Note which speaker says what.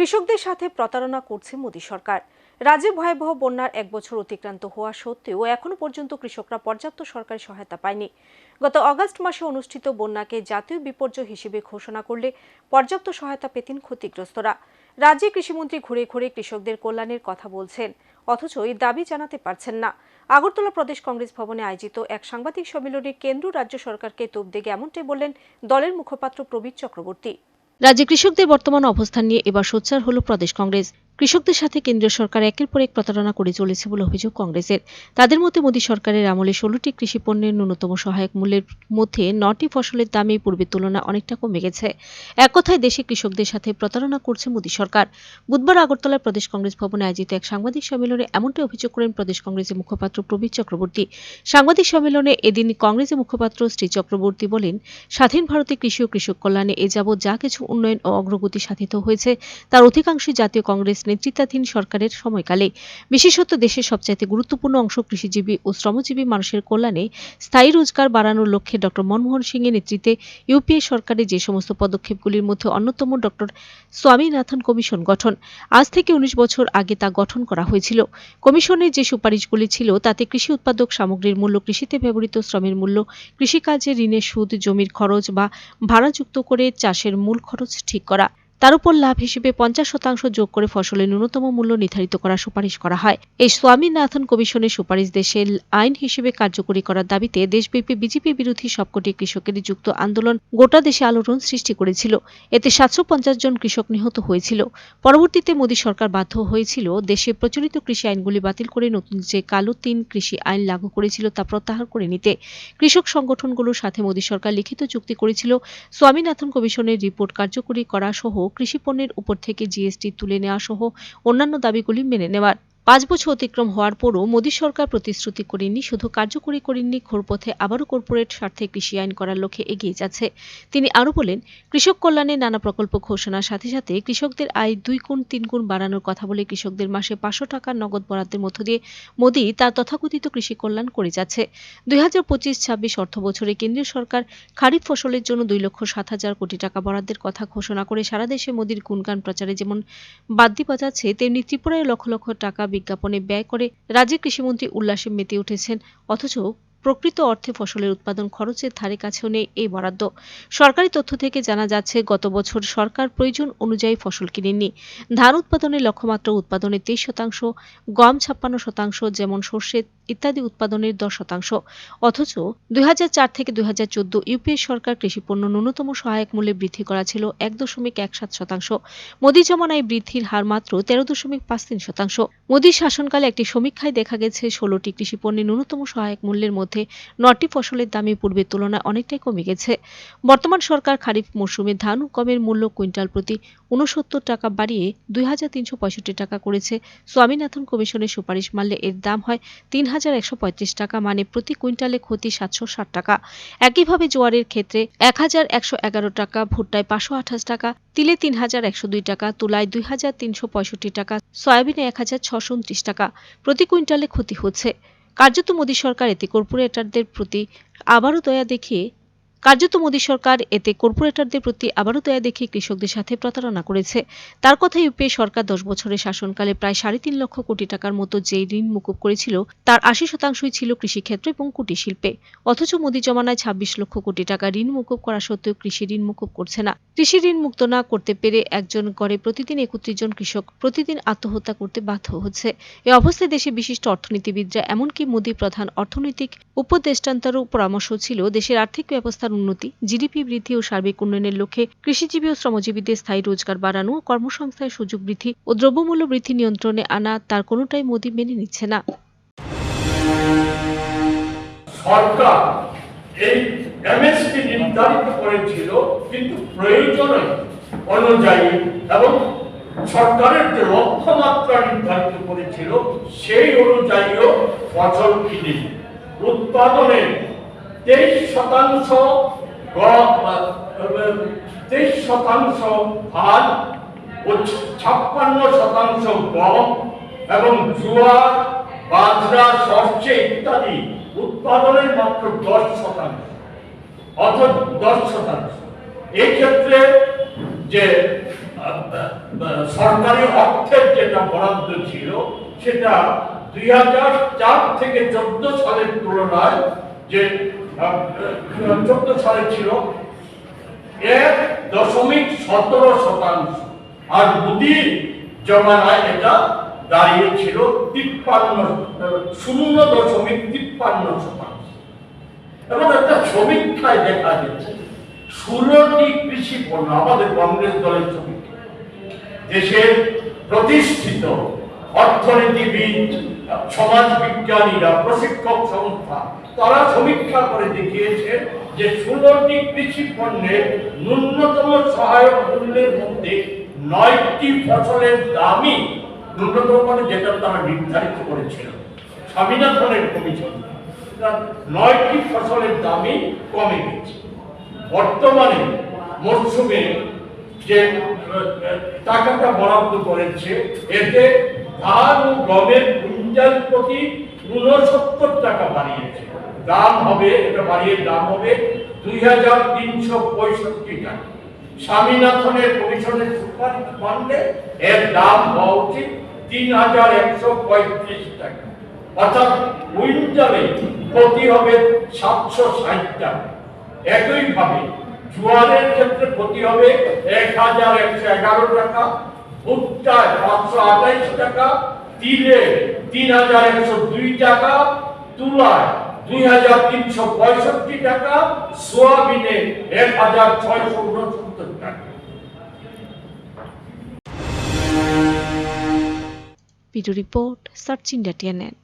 Speaker 1: কৃষকদের সাথে প্রতারণা করছে মোদী সরকার। রাজ্যে ভয়াবহ বন্যার এক বছর অতিক্রান্ত হওয়া সত্ত্বেও এখনও পর্যন্ত কৃষকরা পর্যাপ্ত সরকারি সহায়তা পায়নি। গত অগস্ট মাসে অনুষ্ঠিত বন্যাকে জাতীয় বিপর্যয় হিসেবে ঘোষণা করলে পর্যাপ্ত সহায়তা পেতেন ক্ষতিগ্রস্তরা। রাজ্যে কৃষিমন্ত্রী ঘুরে ঘুরে কৃষকদের কল্যাণের কথা বলছেন, অথচ এই দাবি জানাতে পারছেন না। আগরতলা প্রদেশ কংগ্রেস ভবনে আয়োজিত এক সাংবাদিক সম্মেলনে কেন্দ্র রাজ্য সরকারকে তোপ দেগে এমনটাই বললেন দলের মুখপাত্র প্রবীর চক্রবর্তী। রাজ্যে কৃষকদের বর্তমান অবস্থান নিয়ে এবার সোচ্চার হল প্রদেশ কংগ্রেস। কৃষকদের সাথে কেন্দ্রীয় সরকার একের পর এক প্রতারণা করে চলেছে বলে অভিযোগ কংগ্রেসের। তাদের মতে, মোদী সরকারের আমলে ষোলোটি কৃষি পণ্যের ন্যূনতম সহায়ক মূল্যের মধ্যে নটি ফসলের দামে পূর্বের তুলনায় অনেকটা কমে গেছে। এক কথায়, দেশে কৃষকদের সাথে প্রতারণা করছে মোদী সরকার। বুধবার আগরতলায় প্রদেশ কংগ্রেস ভবনে আয়োজিত এক সাংবাদিক সম্মেলনে এমনটাই অভিযোগ করেন প্রদেশ কংগ্রেসের মুখপাত্র প্রবীর চক্রবর্তী। সাংবাদিক সম্মেলনে এদিন কংগ্রেসের মুখপাত্র শ্রী চক্রবর্তী বলেন, স্বাধীন ভারতে কৃষি ও কৃষক কল্যাণে এ যাবৎ যা কিছু উন্নয়ন ও অগ্রগতি সাধিত হয়েছে, তার অধিকাংশই জাতীয় কংগ্রেস নেতৃত্বাধীন সরকারের সময়কালে। বিশেষত দেশের সবচাইতে গুরুত্বপূর্ণ অংশ কৃষিজীবী ও শ্রমজীবী মানুষের কল্যাণে স্থায়ী রোজগার বাড়ানোর লক্ষ্যে ড. মনমোহন সিং এর নেতৃত্বে ইউপিএ সরকারের যে সমস্ত পদক্ষেপগুলির মধ্যে অন্যতম ড. স্বামীনাথন কমিশন গঠন। আজ থেকে উনিশ বছর আগে তা গঠন করা হয়েছিল। কমিশনের যে সুপারিশগুলি ছিল, তাতে কৃষি উৎপাদক সামগ্রীর মূল্য, কৃষিতে ব্যবহৃত শ্রমের মূল্য, কৃষিকাজে ঋণের সুদ, জমির খরচ বা ভাড়াযুক্ত করে চাষের মূল খরচ ঠিক করা। তার উপর লাভ হিসেবে পঞ্চাশ শতাংশ যোগ করে ফসলের ন্যূনতম মূল্য নির্ধারিত করার সুপারিশ করা হয়। এই স্বামীনাথন কমিশনের সুপারিশ দেশের আইন হিসেবে কার্যকরী করার দাবিতে দেশব্যাপী বিজেপি বিরোধী সবকটি কৃষকের যুক্ত আন্দোলন গোটা দেশে আলোড়ন সৃষ্টি করেছিল। এতে সাতশো পঞ্চাশ জন কৃষক নিহত হয়েছিল। পরবর্তীতে মোদী সরকার বাধ্য হয়েছিল দেশে প্রচলিত কৃষি আইনগুলি বাতিল করে নতুন যে কালো তিন কৃষি আইন লাগু করেছিল তা প্রত্যাহার করে নিতে। কৃষক সংগঠনগুলোর সাথে মোদী সরকার লিখিত চুক্তি করেছিল। স্বামীনাথন কমিশনের রিপোর্ট কার্যকরী করা সহ কৃষি পণ্যের উপর থেকে জিএসটি তুলে নেওয়া সহ অন্যান্য দাবিগুলি মেনে নেওয়ার। পাঁচ বছর অতিক্রম হওয়ার পরও মোদী সরকার প্রতিশ্রুতি করেননি, শুধু কার্যকরী করেননি, ঘোরপথে আবারও কর্পোরেট স্বার্থে কৃষি আইন করার লক্ষ্যে এগিয়ে যাচ্ছে। তিনি আরও বলেন, কৃষক কল্যাণে নানা প্রকল্প ঘোষণার সাথে সাথে কৃষকদের আয় দুই গুণ, তিন গুণ বাড়ানোর কথা বলে কৃষকদের মাসে পাঁচশো টাকার নগদ বরাদ্দের মধ্য দিয়ে মোদী তার তথাকথিত কৃষি কল্যাণ করে যাচ্ছে। দুই হাজার পঁচিশ ছাব্বিশ অর্থ বছরে কেন্দ্রীয় সরকার খারিফ ফসলের জন্য দুই লক্ষ সাত হাজার কোটি টাকা বরাদ্দের কথা ঘোষণা করে সারা দেশে মোদীর গুণগান প্রচারে যেমন বাদ্যি বাজাচ্ছে, তেমনি ত্রিপুরায় লক্ষ লক্ষ টাকা বিজ্ঞাপনে ব্যয় করে রাজ্যের কৃষিমন্ত্রী উল্লাসে মেতে উঠেছেন অথচ প্রকৃত অর্থে ফসলের উৎপাদন খরচের ধারে কাছেও নেই এই বরাদ্দ। সরকারি তথ্য থেকে জানা যাচ্ছে, গত বছর সরকার প্রয়োজন অনুযায়ী ফসল কিনেননি। ধান উৎপাদনের লক্ষ্যমাত্রা উৎপাদনে তেইশ শতাংশ, গম ছাপ্পান্ন শতাংশ, যেমন সর্ষে ইত্যাদি উৎপাদনের দশ শতাংশ। অথচ দুই থেকে দুই হাজার চোদ্দ ইউপিএ সরকার কৃষিপণ্য ন্যূনতম সহায়ক মূল্যে বৃদ্ধি করা ছিল এক দশমিক এক সাত শতাংশ। মোদী জমানায় বৃদ্ধির হার মাত্র তেরো দশমিক পাঁচ তিন শতাংশ। মোদীর শাসনকালে একটি সমীক্ষায় দেখা গেছে, ষোলোটি কৃষিপণ্যের ন্যূনতম সহায়ক মূল্যের মধ্যে নটি ফসলের দামে পূর্বের তুলনায় অনেকটাই কমে গেছে। বর্তমান সরকার খারিফ মৌসুমে ধান ও গমের মূল্য কুইন্টাল প্রতি উনসত্তর টাকা বাড়িয়ে দুই হাজার তিনশো পঁয়ষট্টি টাকা করেছে। স্বামীনাথন কমিশনের সুপারিশ মানলে এর দাম হয় তিন হাজার একশো পঁয়ত্রিশ টাকা মানে প্রতি কুইন্টালে ক্ষতি সাতশো ষাট টাকা। একইভাবে জোয়ারের ক্ষেত্রে এক হাজার একশো এগারো টাকা, ভুট্টায় পাঁচশো আঠাশ টাকা, তিলে তিন হাজার একশো দুই টাকা, তুলায় দুই হাজার তিনশো পঁয়ষট্টি টাকা, সয়াবিনে এক হাজার ছশো উনত্রিশ টাকা প্রতি কুইন্টালে ক্ষতি হচ্ছে। কার্যত মোদী সরকার এতে কর্পোরেটরদের প্রতি আবারও দয়া দেখিয়ে কার্যত মোদী সরকার এতে কর্পোরেটরদের প্রতি আবারও দয়া দেখিয়ে কৃষকদের সাথে প্রতারণা করেছে। তার কথা ইউপিএ সরকার দশ বছরের শাসনকালে প্রায় সাড়ে তিন লক্ষ কোটি টাকার মতো যে ঋণ মুকুব করেছিল, তার আশি শতাংশই ছিল কৃষিক্ষেত্র এবং কুটির শিল্পে। অথচ মোদী জমানায় ছাব্বিশ লক্ষ কোটি টাকা ঋণ মুকুব করা সত্ত্বেও কৃষি ঋণ মুকুব করছে না। কৃষি ঋণ মুক্ত না করতে পেরে একজন গড়ে প্রতিদিন একত্রিশ জন কৃষক প্রতিদিন আত্মহত্যা করতে বাধ্য হচ্ছে। এ অবস্থায় দেশে বিশিষ্ট অর্থনীতিবিদরা, এমনকি মোদী প্রধান অর্থনৈতিক উপদেষ্টান্তরও পরামর্শ ছিল, দেশের আর্থিক ব্যবস্থার উন্নতি জিডিপি বৃদ্ধি ও সার্বিক উন্নয়নের লক্ষ্যে কৃষিজীবী ও শ্রমজীবীদের স্থায়ী রোজগার বাড়ানো ও কর্মসংস্থানের সুযোগ বৃদ্ধি ও দ্রব্যমূল্য বৃদ্ধি নিয়ন্ত্রণে আনা তার কোনোটাই মোদী মেনে নিচ্ছে না।
Speaker 2: সরকারের যে লক্ষ্যমাত্রা নির্ধারিত করেছিল, সেই অনুযায়ীও ফসল কিনে উৎপাদনের তেইশ শতাংশ তেইশ শতাংশ ও ছাপ্পান্ন শতাংশ গম এবং জোয়ার, বাজরা, সর্ষে ইত্যাদি উৎপাদনের মাত্র দশ শতাংশ অথচ দশ শতাংশ। এই ক্ষেত্রে যে সরকারি অর্থের যেটা বরাদ্দ ছিল, সেটা দুই হাজার চার থেকে চোদ্দ সালের তুলনায় যে চোদ্দ সালে ছিল। এক দশমিক সতেরো শতাংশ। আর মোদির জমানায় এটা দাঁড়িয়েছিল তিপ্পান্ন শূন্য দশমিক তিপ্পান্ন শতাংশ। এবং একটা সমীক্ষায় দেখা গেছে, ষোলোটি কৃষি পণ্য, আমাদের কংগ্রেস দলের সমীক্ষা দেশের প্রতিষ্ঠিত অর্থনীতিবিদ সমাজ বিজ্ঞানীরা প্রশিক্ষক সংস্থা, তারা সমীক্ষা করে দেখিয়েছে যে ষোলোটি কৃষি পণ্যের ন্যূনতম সহায়ক মূল্যের মধ্যে নয়টি ফসলের দামই ন্যূনতম মানে যেটা তারা নির্ধারিত করেছিল। স্বামীনাথনের কমিশন নয়টি ফসলের দামই কমে গেছে। বর্তমানে মরশুমে যে টাকাটা বরাদ্দ করেছে, এতে ধান ও গমের কুইন্টাল প্রতি উনসত্তর টাকা বাড়িয়েছে। দাম হবে, এটা বাড়িয়ে দাম হবে দুই হাজার তিনশো পঁয়ষট্টি টাকা। স্বামীনাথনের কমিশনের সুপারিশ মানলে এর দাম হওয়া উচিত তিন হাজার একশো পঁয়ত্রিশ টাকা। অর্থাৎ কুইন্টালে প্রতি হবে সাতশো ষাট টাকা। একইভাবে জোয়ারের ক্ষেত্রে প্রতি হবে এক হাজার একশো এগারো টাকা ভুট্টায় পাঁচশো আঠাইশ টাকা তিন হাজার একশো দুই টাকা দুই হাজার তিনশো পঁয়ষট্টি টাকা এক হাজার
Speaker 1: video report, search India TNN.